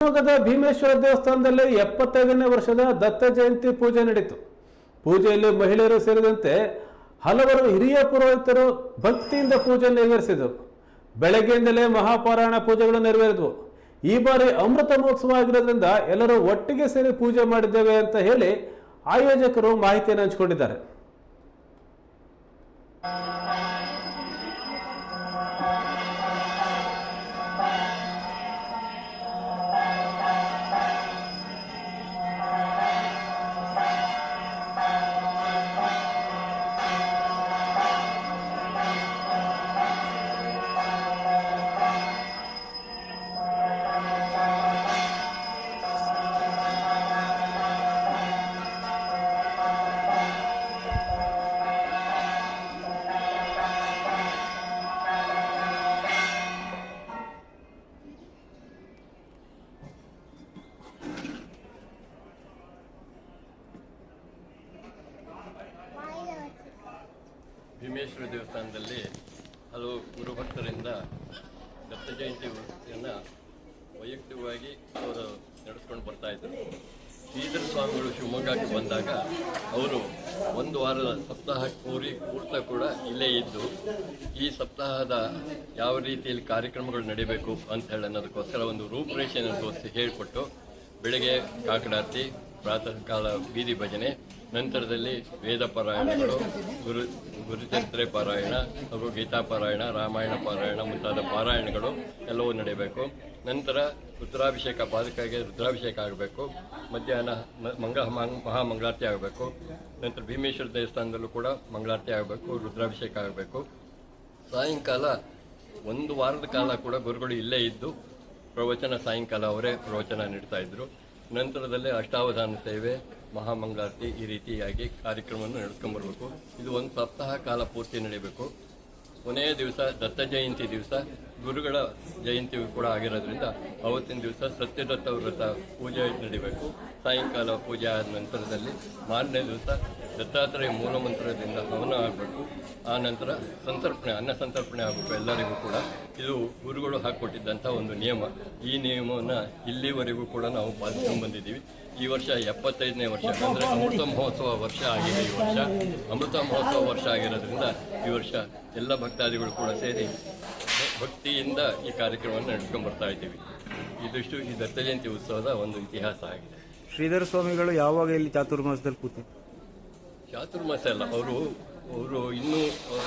ಶಿವಮೊಗ್ಗದ ಭೀಮೇಶ್ವರ ದೇವಸ್ಥಾನದಲ್ಲಿ ಎಪ್ಪತ್ತೈದನೇ ವರ್ಷದ ದತ್ತ ಜಯಂತಿ ಪೂಜೆ ನಡೆಯಿತು ಪೂಜೆಯಲ್ಲಿ ಮಹಿಳೆಯರು ಸೇರಿದಂತೆ ಹಲವರು ಹಿರಿಯ ಪುರೋಹಿತರು ಭಕ್ತಿಯಿಂದ ಪೂಜೆ ನೆರವೇರಿಸಿದರು. ಬೆಳಗ್ಗೆಯಿಂದಲೇ ಮಹಾಪಾರಾಯಣ ಪೂಜೆಗಳು ನೆರವೇರಿದವು. ಈ ಬಾರಿ ಅಮೃತ ಮಹೋತ್ಸವ ಆಗಿರೋದ್ರಿಂದ ಎಲ್ಲರೂ ಒಟ್ಟಿಗೆ ಸೇರಿ ಪೂಜೆ ಮಾಡಿದ್ದೇವೆ ಅಂತ ಹೇಳಿ ಆಯೋಜಕರು ಮಾಹಿತಿಯನ್ನು ಹಂಚಿಕೊಂಡಿದ್ದಾರೆ. ಭೀಮೇಶ್ವರ ದೇವಸ್ಥಾನದಲ್ಲಿ ಹಲವು ಗುರುಭಕ್ತರಿಂದ ದತ್ತ ಜಯಂತಿಯನ್ನು ವೈಯಕ್ತಿಕವಾಗಿ ಅವರು ನಡೆಸ್ಕೊಂಡು ಬರ್ತಾ ಇದ್ದರು ಶ್ರೀಧರ ಸ್ವಾಮಿಗಳು ಶಿವಮೊಗ್ಗಕ್ಕೆ ಬಂದಾಗ ಅವರು ಒಂದು ವಾರದ ಸಪ್ತಾಹ ಪೂರಿ ಪೂರ್ತ ಕೂಡ ಇಲ್ಲೇ ಇದ್ದು, ಈ ಸಪ್ತಾಹದ ಯಾವ ರೀತಿಯಲ್ಲಿ ಕಾರ್ಯಕ್ರಮಗಳು ನಡೀಬೇಕು ಅಂತ ಹೇಳಿ ಅನ್ನೋದಕ್ಕೋಸ್ಕರ ಒಂದು ರೂಪುರೇಷೆಯನ್ನು ತೋರಿಸಿ ಹೇಳಿಕೊಟ್ಟು, ಬೆಳಗ್ಗೆ ಕಾಕಡಾರ್ತಿ ಪ್ರಾತಃ ಕಾಲ ಬೀದಿ ಭಜನೆ ನಂತರದಲ್ಲಿ ವೇದ ಪಾರಾಯಣಗಳು, ಗುರು, ಗುರುಚರಿತ್ರೆ ಪಾರಾಯಣ ಹಾಗೂ ಗೀತಾ ಪಾರಾಯಣ, ರಾಮಾಯಣ ಪಾರಾಯಣ ಮುಂತಾದ ಪಾರಾಯಣಗಳು ಎಲ್ಲವೂ ನಡೆಯಬೇಕು ನಂತರ ರುದ್ರಾಭಿಷೇಕ ಪಾದಕಾಗೆ ರುದ್ರಾಭಿಷೇಕ ಆಗಬೇಕು. ಮಧ್ಯಾಹ್ನ ಮ- ಮಂಗ ಮಂಗ್- ಮಹಾಮಂಗಳಾರತಿ ಆಗಬೇಕು. ನಂತರ ಭೀಮೇಶ್ವರ ದೇವಸ್ಥಾನದಲ್ಲೂ ಕೂಡ ಮಂಗಳಾರತಿ ಆಗಬೇಕು, ರುದ್ರಾಭಿಷೇಕ ಆಗಬೇಕು. ಸಾಯಂಕಾಲ, ಒಂದು ವಾರದ ಕಾಲ ಕೂಡ ಗುರುಗಳು ಇಲ್ಲೇ ಇದ್ದು, ಪ್ರವಚನ ಸಾಯಂಕಾಲ ಅವರೇ ಪ್ರವಚನ ನೀಡ್ತಾ ಇದ್ರು. ನಂತರದಲ್ಲಿ ಅಷ್ಟಾವಧಾನ ಸೇವೆ ಮಹಾಮಂಗಳಾರತಿ ಈ ರೀತಿಯಾಗಿ ಕಾರ್ಯಕ್ರಮವನ್ನು ನಡೆಸ್ಕೊಂಡ್ಬರ್ಬೇಕು. ಇದು ಒಂದು ಸಪ್ತಾಹ ಕಾಲ ಪೂರ್ತಿ ನಡೀಬೇಕು. ಕೊನೆಯ ದಿವಸ ದತ್ತ ಜಯಂತಿ ದಿವಸ ಗುರುಗಳ ಜಯಂತಿ ಕೂಡ ಆಗಿರೋದ್ರಿಂದ ಅವತ್ತಿನ ದಿವಸ ಸತ್ಯದತ್ತ ವ್ರತ ಪೂಜೆ ನಡಿಬೇಕು. ಸಾಯಂಕಾಲ ಪೂಜೆ ಆದ ನಂತರದಲ್ಲಿ ಮಾರನೇ ದಿವಸ ದತ್ತಾತ್ರೇಯ ಮೂಲಮಂತ್ರದಿಂದ ಹವನ ಆಗಬೇಕು ಆ ನಂತರ ಸಂತರ್ಪಣೆ, ಅನ್ನ ಸಂತರ್ಪಣೆ ಆಗಬೇಕು ಎಲ್ಲರಿಗೂ ಕೂಡ ಇದು ಗುರುಗಳು ಹಾಕಿಕೊಟ್ಟಿದ್ದಂಥ ಒಂದು ನಿಯಮ. ಈ ನಿಯಮವನ್ನು ಇಲ್ಲಿವರೆಗೂ ಕೂಡ ನಾವು ಪಾಲಿಸ್ಕೊಂಡು ಬಂದಿದ್ದೀವಿ. ಈ ವರ್ಷ ಎಪ್ಪತ್ತೈದನೇ ವರ್ಷ, ಅಂದರೆ ಅಮೃತ ಮಹೋತ್ಸವ ವರ್ಷ ಆಗಿದೆ ಈ ವರ್ಷ. ಅಮೃತ ಮಹೋತ್ಸವ ವರ್ಷ ಆಗಿರೋದ್ರಿಂದ ಈ ವರ್ಷ ಎಲ್ಲ ಭಕ್ತಾದಿಗಳು ಕೂಡ ಸೇರಿ ಭಕ್ತಿಯಿಂದ ಈ ಕಾರ್ಯಕ್ರಮವನ್ನು ನಡೆಸ್ಕೊಂಡು ಬರ್ತಾ ಇದ್ದೀವಿ. ಇದಿಷ್ಟು ಈ ದತ್ತ ಜಯಂತಿ ಉತ್ಸವದ ಒಂದು ಇತಿಹಾಸ ಆಗಿದೆ. ಶ್ರೀಧರ ಸ್ವಾಮಿಗಳು ಯಾವಾಗ ಇಲ್ಲಿ ಚಾತುರ್ಮಾಸದಲ್ಲಿ ಕೂತಿ ಚಾತುರ್ಮಾಸ ಅಲ್ಲ ಅವರು ಅವರು ಇನ್ನೂ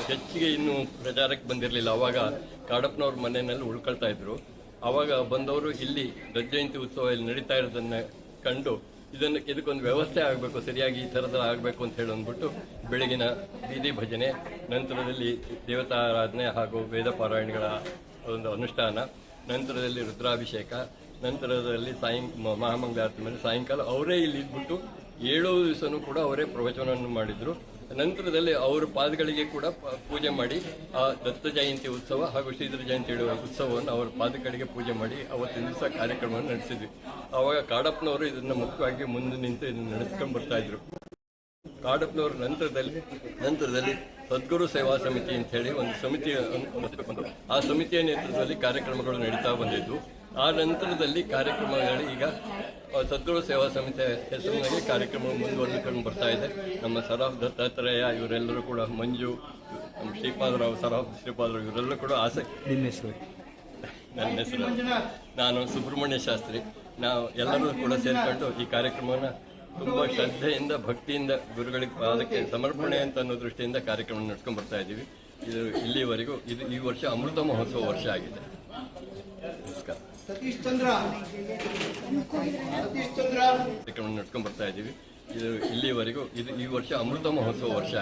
ಹೆಚ್ಚಿಗೆ ಇನ್ನೂ ಪ್ರಚಾರಕ್ಕೆ ಬಂದಿರಲಿಲ್ಲ. ಅವಾಗ ಕಾಡಪ್ಪನವ್ರ ಮನೆಯಲ್ಲಿ ಉಳ್ಕೊಳ್ತಾ ಇದ್ರು. ಅವಾಗ ಬಂದವರು ಇಲ್ಲಿ ದತ್ತ ಜಯಂತಿ ಉತ್ಸವ ಇಲ್ಲಿ ನಡೀತಾ ಇರೋದನ್ನ ಕಂಡು ಇದನ್ನು, ಇದಕ್ಕೊಂದು ವ್ಯವಸ್ಥೆ ಆಗಬೇಕು, ಸರಿಯಾಗಿ ಈ ಥರದ ಆಗಬೇಕು ಅಂತ ಹೇಳಿ ಅಂದ್ಬಿಟ್ಟು ಬೆಳಗಿನ ಬೀದಿ ಭಜನೆ, ನಂತರದಲ್ಲಿ ದೇವತಾರಾಧನೆ ಹಾಗೂ ವೇದ ಪಾರಾಯಣಗಳ ಒಂದು ಅನುಷ್ಠಾನ, ನಂತರದಲ್ಲಿ ರುದ್ರಾಭಿಷೇಕ, ನಂತರದಲ್ಲಿ ಸಾಯಂ ಮಹಾಮಂಗಳಾರತಿ ಮೇಲೆ ಸಾಯಂಕಾಲ ಅವರೇ ಇಲ್ಲಿ ಇದ್ಬಿಟ್ಟು ಏಳು ದಿವಸನೂ ಕೂಡ ಅವರೇ ಪ್ರವಚನವನ್ನು ಮಾಡಿದ್ರು. ನಂತರದಲ್ಲಿ ಅವರ ಪಾದಗಳಿಗೆ ಕೂಡ ಪೂಜೆ ಮಾಡಿ, ಆ ದತ್ತ ಜಯಂತಿ ಉತ್ಸವ ಹಾಗೂ ಶ್ರೀಧರ ಜಯಂತಿ ಇಡುವ ಉತ್ಸವವನ್ನು ಅವರ ಪಾದಗಳಿಗೆ ಪೂಜೆ ಮಾಡಿ ಅವತ್ತಿನ ದಿವಸ ಕಾರ್ಯಕ್ರಮವನ್ನು ನಡೆಸಿದ್ವಿ. ಆವಾಗ ಕಾಡಪ್ಪನವರು ಇದನ್ನು ಮುಖ್ಯವಾಗಿ ಮುಂದೆ ನಿಂತು ಇದನ್ನು ನಡೆಸ್ಕೊಂಡು ಬರ್ತಾ ಇದ್ರು. ಕಾಡಪ್ಪನವರ ನಂತರದಲ್ಲಿ ನಂತರದಲ್ಲಿ ಸದ್ಗುರು ಸೇವಾ ಸಮಿತಿ ಅಂತ ಹೇಳಿ ಒಂದು ಸಮಿತಿ ಆ ಸಮಿತಿಯ ನೇತೃತ್ವದಲ್ಲಿ ಕಾರ್ಯಕ್ರಮಗಳು ನಡೀತಾ ಬಂದಿದ್ದು ಆ ನಂತರದಲ್ಲಿ ಕಾರ್ಯಕ್ರಮಗಳು ಈಗ ಸದ್ಗುರು ಸೇವಾ ಸಮಿತಿ ಹೆಸರಿನಲ್ಲಿ ಕಾರ್ಯಕ್ರಮ ಮುಂದುವರೆದುಕೊಂಡು ಬರ್ತಾ ಇದೆ. ನಮ್ಮ ಸರಾಫ್ ದತ್ತಾತ್ರೇಯ ಇವರೆಲ್ಲರೂ ಕೂಡ ಮಂಜು ನಮ್ಮ ಶ್ರೀಪಾದರಾವ್ ಸರಾಫ್ ಶ್ರೀಪಾದರಾವ್ ಇವರೆಲ್ಲರೂ ಕೂಡ ಆಸಕ್ತಿ ಹೆಸರು? ನನ್ನ ಹೆಸರು ನಾನು ಸುಬ್ರಹ್ಮಣ್ಯ ಶಾಸ್ತ್ರಿ. ನಾವು ಎಲ್ಲರೂ ಕೂಡ ಸೇರಿಕೊಂಡು ಈ ಕಾರ್ಯಕ್ರಮವನ್ನು ತುಂಬ ಶ್ರದ್ಧೆಯಿಂದ ಭಕ್ತಿಯಿಂದ ಗುರುಗಳಿಗೆ ಅದಕ್ಕೆ ಸಮರ್ಪಣೆ ಅಂತ ಅನ್ನೋ ದೃಷ್ಟಿಯಿಂದ ಕಾರ್ಯಕ್ರಮ ನಡೆಸ್ಕೊಂಡು ಬರ್ತಾ ಇದ್ದೀವಿ. ಇದು ಇಲ್ಲಿವರೆಗೂ ಇದು ಈ ವರ್ಷ ಅಮೃತ ಮಹೋತ್ಸವ ವರ್ಷ ಆಗಿದೆ. ನಮಸ್ಕಾರ. ಸತೀಶ್ ಚಂದ್ರ. ಕಾರ್ಯಕ್ರಮ ನಡೆಸ್ಕೊಂಡು ಬರ್ತಾ ಇದೀವಿ ಇದು ಇಲ್ಲಿವರೆಗೂ ಇದು ಈ ವರ್ಷ ಅಮೃತ ಮಹೋತ್ಸವ ವರ್ಷ